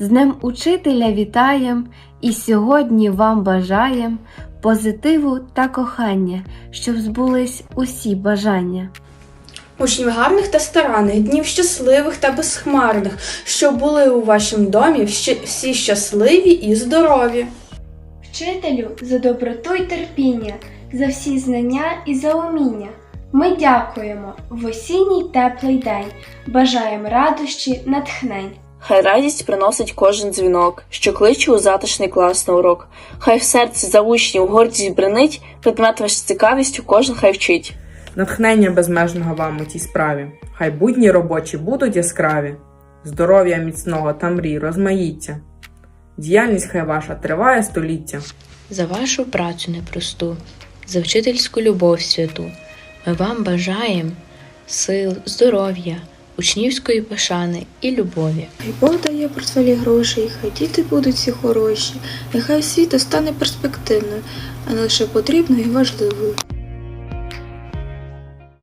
З Днем Учителя вітаєм і сьогодні вам бажаєм позитиву та кохання, щоб збулись усі бажання. Учнів гарних та старанних, днів щасливих та безхмарних, що були у вашому домі всі- всі щасливі і здорові. Вчителю за доброту й терпіння, за всі знання і за уміння. Ми дякуємо в осінній теплий день, бажаємо радощі, натхнень. Хай радість приносить кожен дзвінок, що кличе у затишний клас на урок. Хай в серці за учнів гордість бренить, предмет ваш з цікавістю кожен хай вчить. Натхнення безмежного вам у тій справі. Хай будні робочі будуть яскраві, здоров'я міцного та мрій розмаїття. Діяльність хай ваша триває століття. за вашу працю непросту, за вчительську любов святу. Ми вам бажаємо сил, здоров'я, учнівської пошани і любові. Хай Бог дає портфелі грошей, хай діти будуть всі хороші, нехай освіта стане перспективною, а не лише потрібною і важливою.